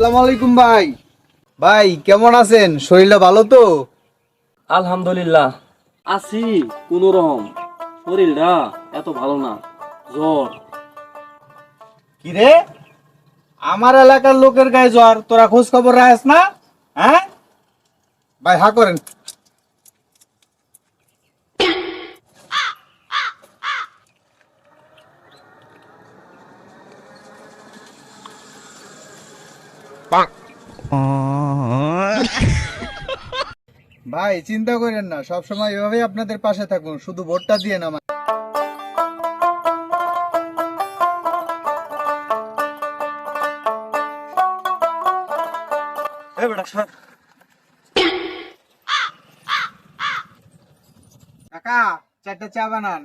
আসসালামু আলাইকুম ভাই। ভাই কেমন আছেন? শরীরটা ভালো তো? আলহামদুলিল্লাহ। আছি কোন রকম শরীরটা এত ভালো না। জ্বর। কি রে আমার এলাকার লোকের গায়ে জ্বর। তোরা খোঁজ খবর রাখ না? হ্যাঁ? ভাই হা করেন। ভাই চিন্তা করেন না সব সময় এভাবেই আপনাদের পাশে থাকুন শুধু ভোটটা দিয়ে না এই কাকা চারটা চা বানান।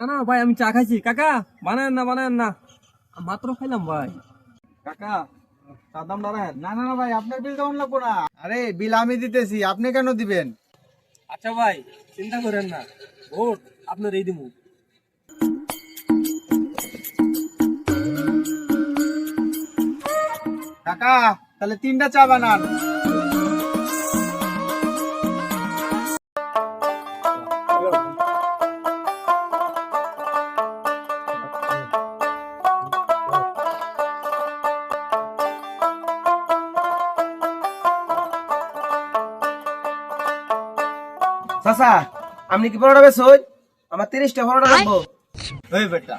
না না ভাই আমি চা খাইছি। কাকা বানান না বানান না। মাত্র খাইলাম ভাই। কাকা চা দাম দাঁড়ায় না না না ভাই আপনার বিল কেমন লাগবো না। আরে বিল আমি দিতেছি আপনি কেন দিবেন? আচ্ছা ভাই চিন্তা করেন না। ভোট আপনার এই দিমু। কাকা তাহলে তিনটা চা বানান। চাচা আপনি কি পরোটা বেসই আমার তিরিশটা পরোটা রাখব এই বেটা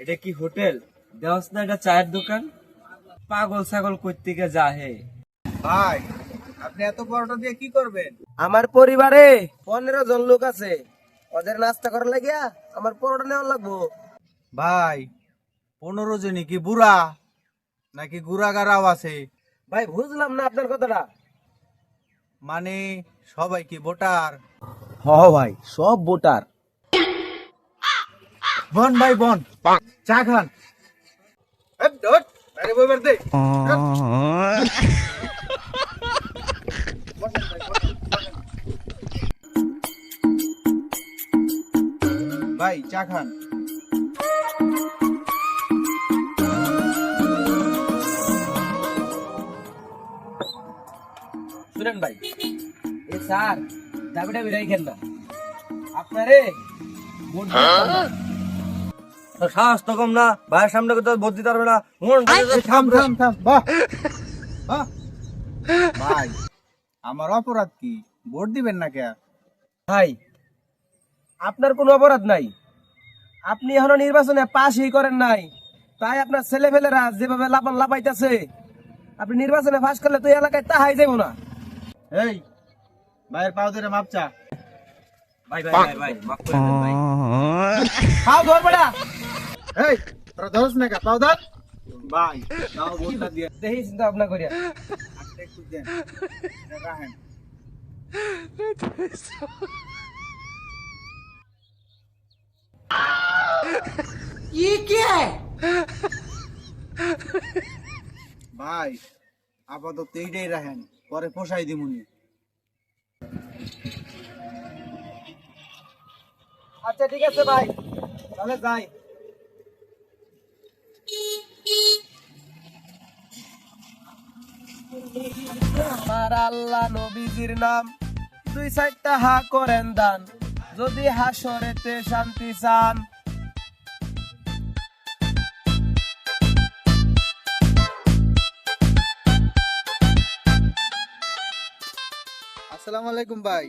এটা কি হোটেল? দেওয়াস না এটা চায়ের দোকান? পাগল ছাগল কইতে যা হে ভাই আপনি এত পরোটা দিয়ে কি করবেন? আমার পরিবারে পনেরো জন লোক আছে। ওদের নাস্তা করার লাগিয়া আমার পরোটা নেওয়া লাগবো। ভাই পনেরো জনই কি বুড়া? নাকি গুড়াগারাও আছে? ভাই বুঝলাম না আপনার কথাটা। মানে সবাই কি ভোটার। হ ভাই সব ভোটার। বন ভাই বন। চা খান। ভাই চা খান। শুনেন ভাই। স্যার দাবি টাবি রাখেন আপনারে ভোট সাহস তো কম না ভাইয়ের সামনে তো পারবে না। থাম থাম থাম বাহ। বাহ। ভাই আমার অপরাধ কি? ভোট দিবেন না কে ভাই আপনার কোনো অপরাধ নাই। আপনি এখনও নির্বাচনে পাশই করেন নাই। তাই আপনার ছেলে ফেলেরা যেভাবে লাপান লাপাইতেছে আপনি নির্বাচনে পাশ করলে তো এই এলাকায় তাহাই যাব না। এই ভাইয়ের পাও ধরে মাপ চা। ভাই ভাই ভাই ভাই মাফ করে দেন ভাই। খাও ধর বেড়া এই তোরা ধরস না কে? পাও ধর। ভাই তাও ভোটটা দিয়ে। দেখি চিন্তা ভাবনা করিয়া। হাতটা একটু দেন। এটা রাখেন। ভাই আপাতত এইটাই রাখেন। পরে পোষাই দিমুনি। আচ্ছা ঠিক আছে ভাই। তাহলে যাই। আমার আল্লাহ নবীজির নাম দুই সাইডটা হা করেন দান। যদি হাসরেতে শান্তি চান। আসসালামু আলাইকুম ভাই।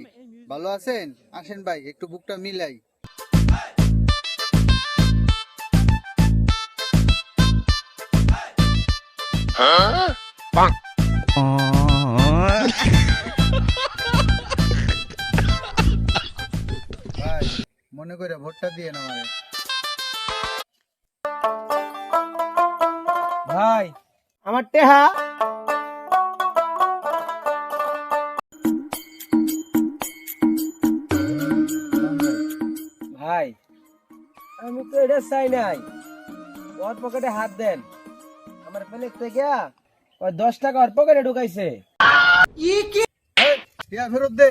ভালো আছেন? আসেন ভাই একটু বুকটা মিলাই। ভাই মনে করে ভোটটা দিয়ে না আমারে ভাই। আমার টেহা। ভাই। আমি তো এটা চাই নাই। ওর পকেটে হাত দেন। আমার পেলে তে গিয়া ওই দশ টাকা ওর পকেটে ঢুকাইছে। ইয়া ফেরত দে।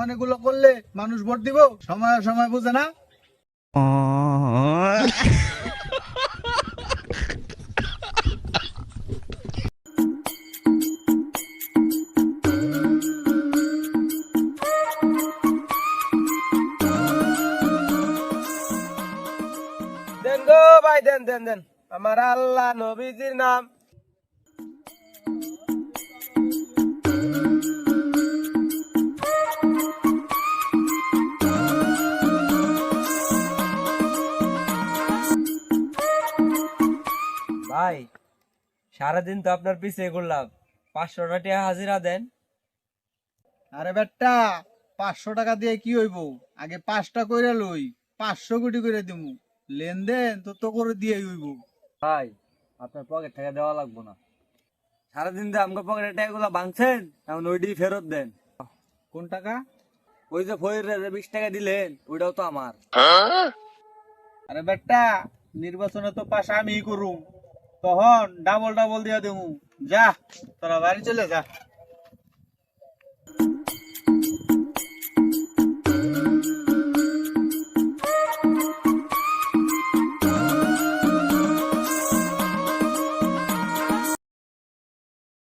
অনেকগুলো করলে মানুষ ভোট দিব সময় সময় বুঝে না। দেন ভাই দেন দেন দেন। আমার আল্লাহ নবীজির নাম। ভাই, সারাদিন তো আপনার পিছিয়ে করলাম পাঁচশো টাকা হাজিরা দেন। আরে বেটা, পাঁচশো টাকা দিয়ে কি হইব? আগে পাঁচটা করে লই, পাঁচশো কোটি করে দিমু। লেনদেন তো তো করে দিয়ে হইব। ভাই আপনার পকেট টাকা দেওয়া লাগবো না। সারাদিন তো আমাকে পকেটে টাকাগুলো ভাঙছেন এখন ওইটি ফেরত দেন। কোন টাকা? ওই যে ফয়ের বিশ টাকা দিলেন ওইটাও তো আমার। আরে বেটা নির্বাচনে তো পাশ আমি করুম। তখন ডাবল ডাবল দিয়া দেবো যা তোরা বাড়ি চলে যা।